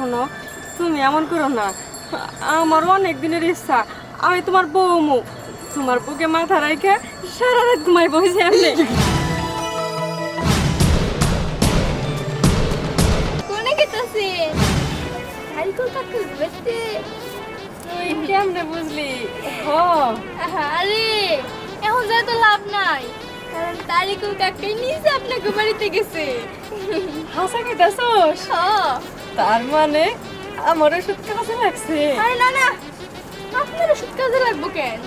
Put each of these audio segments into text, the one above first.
শোনো তুমি এমন করো না। আমার অনেক দিনের ইচ্ছা আমি তোমার বৌমু তোমার বুকে মাথা রেখে সারা রাত ঘুমাই বসে আমি কোনে গেতাছে? সাইকেল কাকু বেতে তুই কেমনে বুঝলি ও আরে এখন যা তো লাভ নাই। কারণ তারিকুল কাকাই নিজে আপনাকে বাড়িতে গেছে। হাসা হ্যাঁ। তার মানে আমার ওষুধ কাছে লাগছে। আরে না না। আপনার ওষুধ কাজে লাগবো কেন?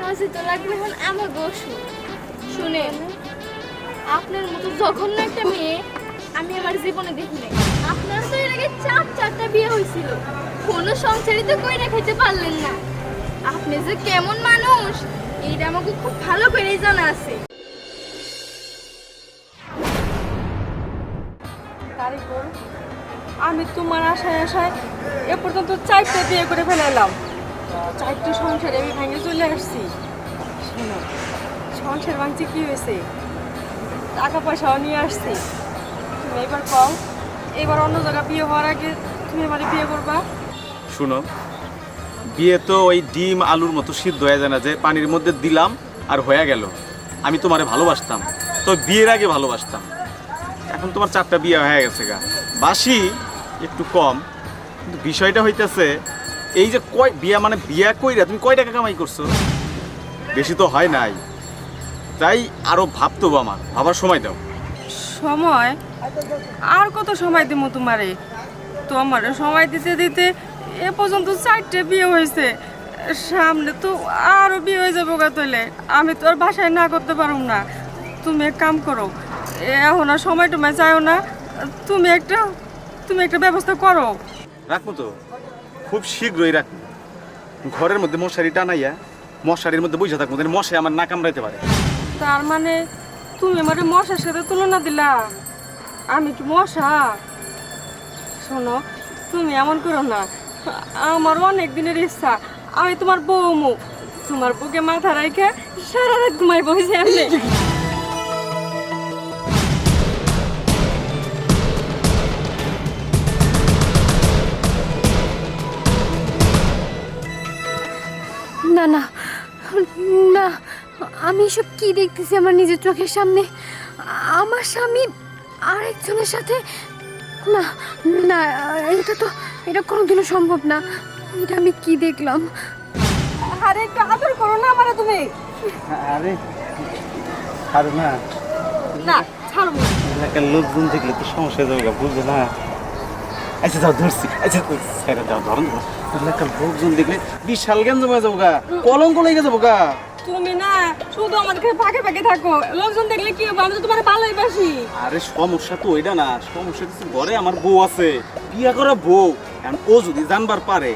কাজে তো লাগবে এখন আমার ওষুধ শুনেন আপনার মতো জঘন্য একটা মেয়ে আমি আমার জীবনে দেখি নাই। আপনার তো এর আগে চার চারটা বিয়ে হয়েছিল। কোনো সংসারই তো কইরা খেতে পারলেন না। আপনি যে কেমন মানুষ এইটা আমাকে খুব ভালো করেই জানা আছে। কারিগর আমি তোমার আশায় আশায় এ পর্যন্ত চারটে বিয়ে করে ফেলালাম চারটে সংসারে আমি ভেঙে চলে আসছি। শোনো সংসার ভাঙছে কি হয়েছে? টাকা পয়সাও নিয়ে আসছি। তুমি এবার কম এবার অন্য জায়গায় বিয়ে হওয়ার আগে তুমি এবারে বিয়ে করবা? শুনো বিয়ে তো ওই ডিম, আলুর মতো সিদ্ধ হয়ে যায় না যে পানির মধ্যে দিলাম আর হয়ে গেল। আমি তোমারে ভালোবাসতাম। তো বিয়ের আগে ভালোবাসতাম। এখন তোমার চারটা বিয়ে হয়ে গেছে গা। বাসি একটু কম। কিন্তু বিষয়টা হইতেছে, এই যে কয় বিয়া মানে বিয়া কইরা তুমি কয় টাকা কামাই করছ? বেশি তো হয় নাই। তাই আরও ভাবতো আমার ভাবার সময় দাও। সময়? আর কত সময় দিব তোমারে? তোমার সময় দিতে দিতে এ পর্যন্ত চারটে বিয়ে হয়েছে। সামনে তো আরও বিয়ে হয়ে যাব গা তাহলে। আমি তো আর বাসায় না করতে পারব না। তুমি এক কাম করো এখন আর সময় টময় চাইও না। তুমি একটা তুমি একটা ব্যবস্থা করো। রাখব তো? খুব শীঘ্রই রাখব। ঘরের মধ্যে মশারি টানাইয়া মশারির মধ্যে বুঝে থাকব মশাই আমার না কামড়াইতে পারে। তার মানে তুমি আমার মশার সাথে তুলনা দিলা? আমি কি মশা? শোনো তুমি এমন করো না। আমার অনেক দিনের ইচ্ছা। আমি তোমার বৌমু। তোমার বুকে মাথা রেখে সারা রাত ঘুমাই বসে এমনি না না না, আমি এসব কি দেখতেছি আমার নিজের চোখের সামনে? আমার স্বামী আরেকজনের সাথে না না, এটা তো এটা কোনোদিনও সম্ভব না। এটা আমি কি দেখলাম? আরে একটু আদর করো না আমার তুমি। আরে আর না। না ছাড়ো না। এলাকার লোকজন দেখলে তো সমস্যা হয়ে যাবে বুঝবে না? আচ্ছা যাও ধরছি। আচ্ছা ছেড়ে যাও ধরেন এলাকার লোকজন দেখলে বিশাল জ্ঞান জমা যাব গা কলঙ্ক লেগে যাব গা। তুমি না শুধু আমাদেরকে ফাঁকে ফাঁকে থাকো। লোকজন দেখলে কি হবে? আমি তো তোমার ভালোই বাসি। আরে সমস্যা তো ওইটা না। সমস্যা কিছু ঘরে আমার বউ আছে। বিয়া করা বউ। এখন ও যদি জানবার পারে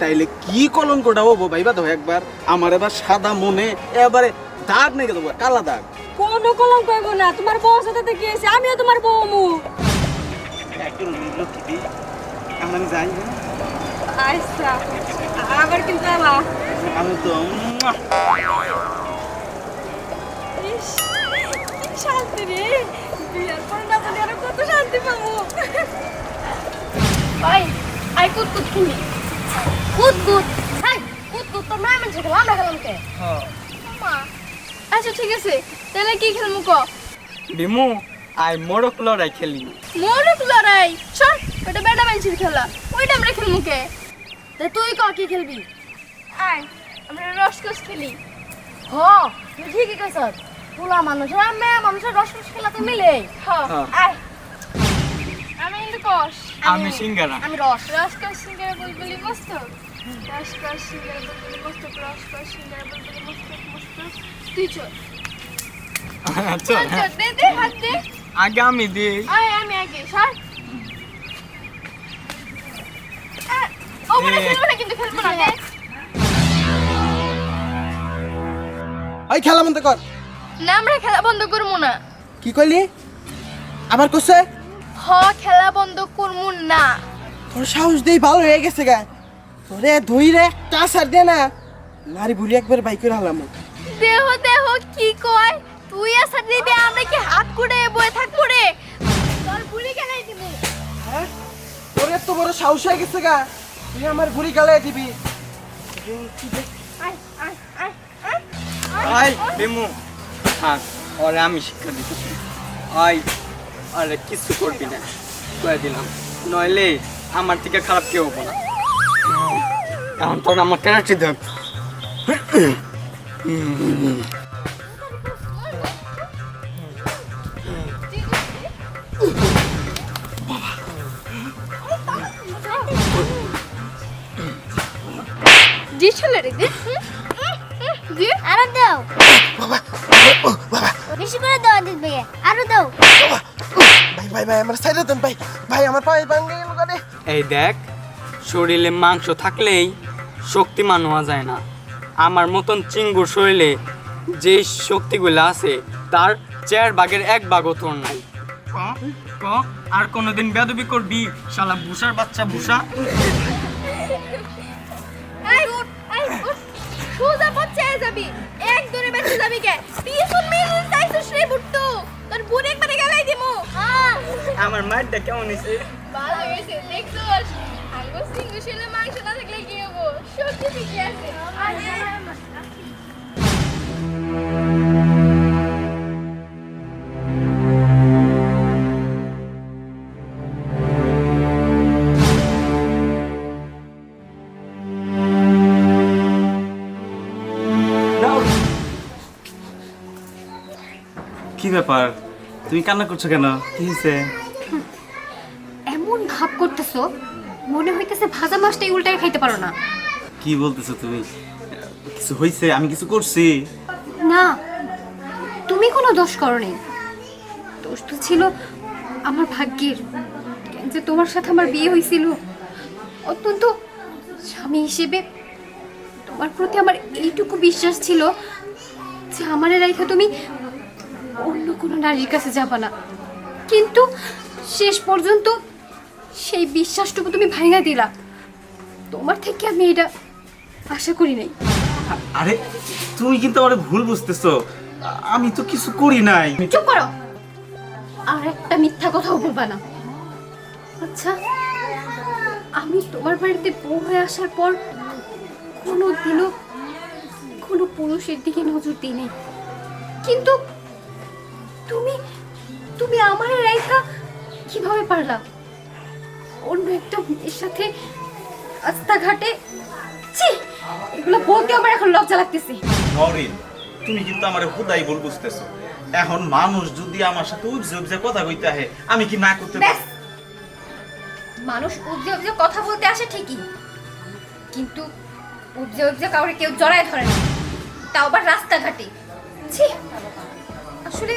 তাইলে কি কলঙ্কটা হব ভাইবা তো একবার। আমার এবার সাদা মনে এবারে দাগ নেগে দেবো কালা দাগ। কোনো কলঙ্ক হইব না তোমার বউ সাথে কি হয়েছে? আমিও তোমার একজন লক্ষ্মী এখন আমি যাই হ্যাঁ? আচ্ছা আবার কিন্তু আমি তো শান্তি রে। বিয়ার পর না জানি আরও কত শান্তি পাবো। আই আই কুত কুত তুমি কুত কুত? হাই কুত কুত তো না মানে গেলাম আমরা গেলাম কে? মা। আচ্ছা ঠিক আছে তাহলে কি খেলমু ক? ডিমু আই মোড়ক লড়াই খেলি। মোরক লড়াই? চল ওটা বেটা বেঞ্চির খেলা। ওইটা আমরা খেলমু কে? তা তুই ক কি খেলবি? আয় আমরা রসকস খেলি। হ তুই ঠিকই কইছ পোলা মানুষ আর মেয়ে মানুষের রসকস খেলা তো মিলে হ হ্যাঁ। আয় আমি কিন্তু আমি সিঙ্গারা। আমি রস। রসকস সিঙ্গারা বুলবুলি মস্ত। রসকস সিঙ্গারা বুলবুলি মস্ত রসকস সিঙ্গারা বুলবুলি মস্ত মস্ত। তুই চল। চল চল দে দে হাত দে। আগে আমি দিই আয় আমি আগে সর। ও বলে খেলব না কিন্তু খেলব না ওই খেলা বন্ধ কর। না আমরা খেলা বন্ধ করব না। কি কইলি? আবার কইছে হ খেলা বন্ধ করব না। তোর সাহস দেই ভালো হয়ে গেছে গা। তোরে ধুই রে টাসার দে না। নারী ভুলি একবার বাইক করে হলাম। দেহ দেহ কি কয়? তুই আসার দিবি আমরা কি হাত কুড়ে বয়ে থাকব রে? তোর ভুলি খেলাই দিব। হ্যাঁ? তোরে এত বড় সাহস হয়ে গেছে গা। তুই আমার গুলি গালাই দিবি। আয় আয় আয় আয়। বিমু। থাক ওরে আমি শিক্ষা দিতেছি। আই আরে কিছু করবি না। কয়ে দিলাম নইলে আমার থেকে খারাপ কেউ হব না। এখন তোর আমার কেনাচ্ছি দেখ। জি চলে রে দি জি। আরও দাও। বেশি করে দাও আদিত ভাইয়া আরও দাও। ভাই ভাই আমার সাইডে দেন ভাই। ভাই আমার পায়ে ভাঙে গেল গাড়ি। এই দেখ শরীরে মাংস থাকলেই শক্তিমান হওয়া যায় না। আমার মতন চিঙ্গুর শরীরে যে শক্তিগুলো আছে তার চার ভাগের এক ভাগও তোর নাই। ক আর কোনোদিন বেদবি করবি? শালা ভুষার বাচ্চা ভুষা সোজা পথে যাবি। এক দৌড়ে বেঁচে যাবি কে? পিছন মিল চাইছিস রে বুট্টু। তোর বুড়ি একবারে গেলাই দিমু। আমার মায়েরটা কেমন হয়েছে? ভালো হয়েছে দেখছোস আঙ্গো সিঙ্গু শিলে মাংস না থাকলে কি হব? সত্যি ঠিকই আছে। কি ব্যাপার? তুমি কান্না করছ কেন? কি হয়েছে এমন ভাব করতেছো মনে হইতেছে ভাজা মাছটাই উল্টায় খাইতে পারো না। কি বলতেছো তুমি? কিছু হয়েছে আমি কিছু করছি। না তুমি কোনো দোষ করনি। দোষ তো ছিল আমার ভাগ্যের যে তোমার সাথে আমার বিয়ে হয়েছিল অত্যন্ত স্বামী হিসেবে তোমার প্রতি আমার এইটুকু বিশ্বাস ছিল যে আমার রেখা তুমি অন্য কোনো নারীর কাছে যাবা না। কিন্তু শেষ পর্যন্ত সেই বিশ্বাসটুকু তুমি ভাঙা দিলা। তোমার থেকে আমি এটা আশা করি নাই। আরে তুমি কিন্তু আমার ভুল বুঝতেছো। আমি তো কিছু করি নাই। চুপ করো। আর একটা মিথ্যা কথাও বলবা না। আচ্ছা আমি তোমার বাড়িতে বউ হয়ে আসার পর কোনো দিনও কোনো পুরুষের দিকে নজর দিই কিন্তু তুমি তুমি আমার রেখা কীভাবে পারলা? অন্য একটা মেয়ের সাথে রাস্তাঘাটে? ছি এগুলো বলতে আমার এখন লজ্জা লাগতেছে। নরিন তুমি কিন্তু আমার হুদাই ভুল বুঝতেছো। এখন মানুষ যদি আমার সাথে উবজে উবজে কথা কইতে আহে আমি কি না করতে ব্যাস! মানুষ উবজে উবজে কথা বলতে আসে ঠিকই। কিন্তু উবজে উবজে কাউরে কেউ জড়ায় ধরে না। তাও আবার রাস্তাঘাটে। ছি! আসলে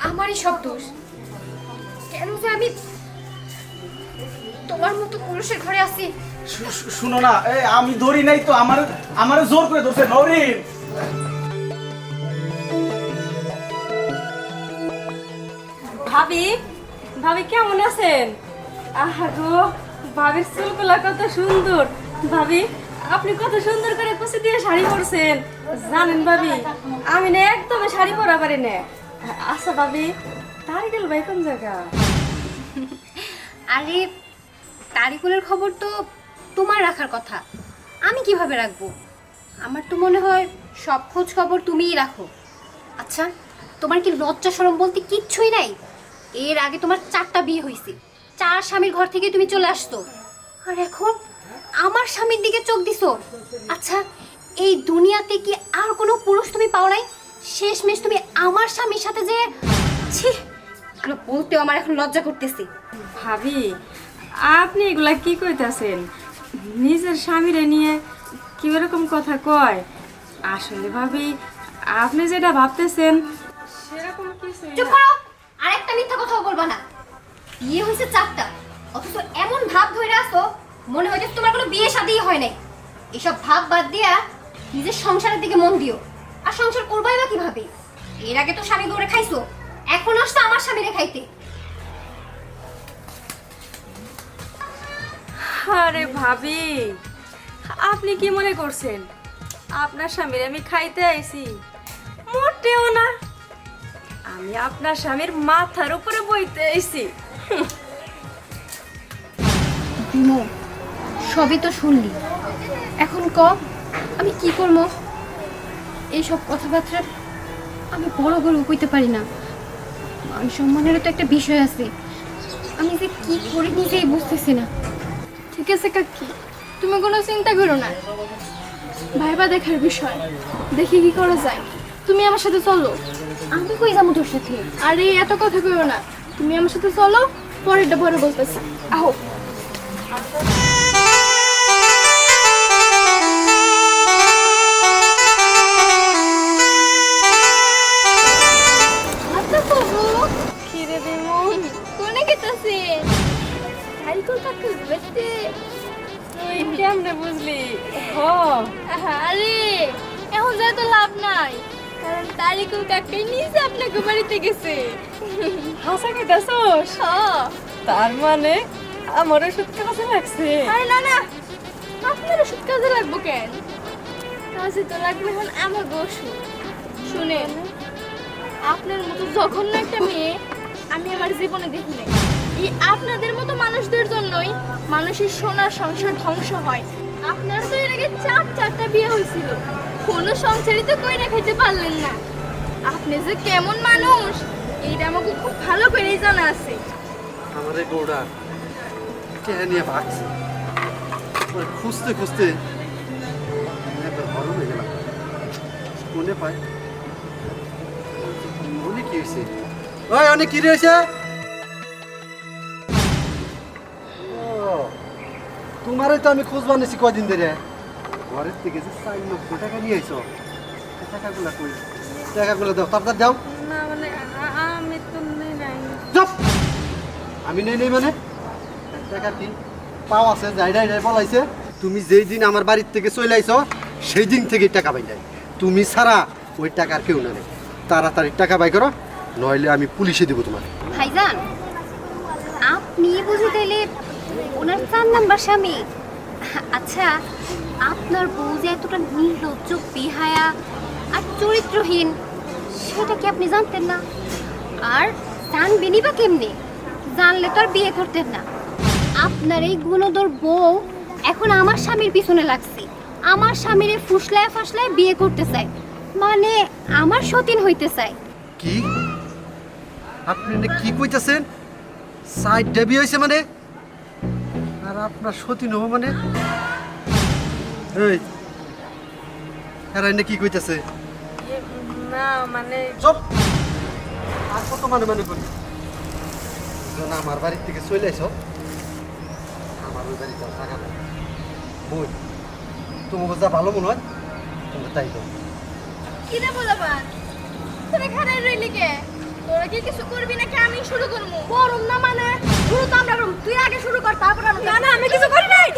আমারই সব দোষ। কেন যে আমি তোমার মতো পুরুষের ঘরে শু- শুনো না এ আমি ধরি নাই তো আমার আমার জোর করে ধরছে নরিন। ভাবি ভাবি কেমন আছেন? আহা গো ভাবির চুলগুলা কত সুন্দর। ভাবি আপনি কত সুন্দর করে কুচি দিয়ে শাড়ি পরছেন। জানেন ভাবি আমি না একদমই শাড়ি পরা পারি না। আচ্ছা ভাবি তারিকেল ভাই কোন জায়গা? আরে তারিকুলের খবর তো তোমার রাখার কথা। আমি কীভাবে রাখব? আমার তো মনে হয় সব খোঁজ খবর তুমিই রাখো। আচ্ছা তোমার কি লজ্জা সরম বলতে কিচ্ছুই নাই? এর আগে তোমার চারটা বিয়ে হয়েছে চার স্বামীর ঘর থেকে তুমি চলে আসতো আর এখন আমার স্বামীর দিকে চোখ দিছো। আচ্ছা এই দুনিয়াতে কি আর কোনো পুরুষ তুমি পাও নাই? শেষমেশ তুমি আমার স্বামীর সাথে যে ছি! এগুলো বলতেও আমার এখন লজ্জা করতেছি। ভাবি আপনি এগুলা কি কইতাছেন? নিজের স্বামীরে নিয়ে কি এরকম কথা কয়? আসলে ভাবি আপনি যেটা ভাবতেছেন সেরকম কিছু চুপ করো! আর একটা মিথ্যা কথাও বলবা না। বিয়ে হয়েছে চারটা। অথচ এমন ভাব ধরে আসো মনে হয় যে তোমার কোনো বিয়ে শাদিই হয় নাই। এসব ভাব বাদ দিয়া নিজের সংসারের দিকে মন দিও। আর সংসার করবাই বা কীভাবে? এর আগে তো স্বামী দৌড়ে খাইছো এখন আসতো আমার স্বামীরে খাইতে। আরে ভাবি আপনি কি মনে করছেন? আপনার স্বামীর আমি খাইতে আইছি মোটেও না। আমি আপনার স্বামীর মাথার উপরে বইতে আইছি। মো সবই তো শুনলি। এখন ক আমি কি করব? এইসব কথাবার্তা আমি বড় করে কইতে পারি না। মান সম্মানেরও তো একটা বিষয় আছে। আমি যে কি করে নিজেই বুঝতেছি না। ঠিক আছে কাকি, তুমি কোনো চিন্তা করো না। ভাইবা দেখার বিষয়, দেখি কি করা যায়। তুমি আমার সাথে চলো। আমি কই যাব তোর সাথে? আরে এত কথা কইও না। তুমি আমার সাথে চলো, পরেরটা পরে বলতেছি। আহো। হাসা খাইতাছস হ্যাঁ। তার মানে আমার ওষুধ কাজে লাগছে। আরে না না। আপনার ওষুধ কাজে লাগবো কেন? কাজে তো লাগবে এখন আমার ওষুধ। শুনেন আপনার মতো জঘন্য একটা মেয়ে আমি আমার জীবনে দেখি নাই। এই আপনাদের মতো মানুষদের জন্যই মানুষের সোনার সংসার ধ্বংস হয়। আপনার তো এর আগে চার চারটা বিয়ে হয়েছিল। কোনো সংসারই তো কই খাইতে পারলেন না। আপনি যে কেমন মানুষ এইটা আমাকে খুব ভালো করেই জানা আছে। আমাদের গৌড়া কে নিয়ে ভাগছে ওই খুঁজতে খুঁজতে হয়ে গেলাম কোনে পাই মনে কি হয়েছে? ওই, অনেক কি রয়েছে তোমারই তো আমি খোঁজ বানিয়েছি কদিন ধরে। ঘরের থেকে যে চার লক্ষ টাকা নিয়ে আইছো, টাকাগুলা কই? টাকাগুলো দাও তারপর দাও। আমি নেই নেই মানে? টাকা পাও আছে, যাই যাই যাই বলাইছে তুমি যেই দিন আমার বাড়ির থেকে চলে আইছ, সেই দিন থেকে টাকা পাই যায় তুমি ছাড়া ওই টাকার কেউ না নেই। তাড়াতাড়ি টাকা বাই করো, নইলে আমি পুলিশে দেবো তোমার ভাইজান, আপনি বুঝে তাইলে ওনার চার নাম্বার স্বামী? আচ্ছা আপনার বউ যে এতটা নির্লজ্জ, বেহায়া আর চরিত্রহীন, সেটা কি আপনি জানতেন না? আর জানবেনই বা কেমনে? জানলে তো আর বিয়ে করতেন না। আপনার এই গুণদর বউ এখন আমার স্বামীর পিছনে লাগছে। আমার স্বামীরে ফুসলায় ফাসলায় বিয়ে করতে চায়। মানে আমার সতীন হইতে চায়। কি? আপনি না কি কইতাছেন? সাইড ডেবি হইছে মানে? আর আপনার সতী নব মানে? এই এরা এনে কি কইতাছে? না মানে চুপ! আর কত মানে মানে করি যখন আমার বাড়ির থেকে চলে এসো। আমার ওই বাড়িতে থাকা নাই বই তুমি যা ভালো মনে হয়? তোমরা তাই তো কি রে বলাবান তোরা রইলি কে? তোরা কি কিছু করবি নাকি আমি শুরু করব? করুম না মানে শুরু তো আমরা করুম। তুই আগে শুরু কর তারপর আমি না না আমি কিছু করি নাই।